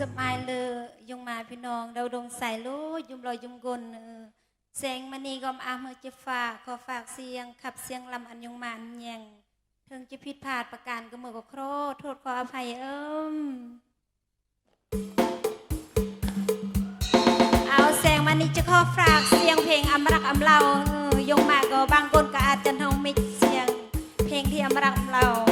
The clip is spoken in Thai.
สบายเลยยงมาพี่น้องเราดงใส่ลูกยุมลอยยุมกลแสงมณีกมอาเมื่อจะฝากขอฝากเสียง ขับเสียงลำอันยงมาอันแยงถึงจะผิดพลาดประการก็เมื่อก็โครโทษขออภัยเอิมเอาแสงมณีจะขอฝากเสียงเพลงอมรักอมเลาเยงมาก็บางคนก็อาจจะท้องมิเสียง เพลงที่อมรักอ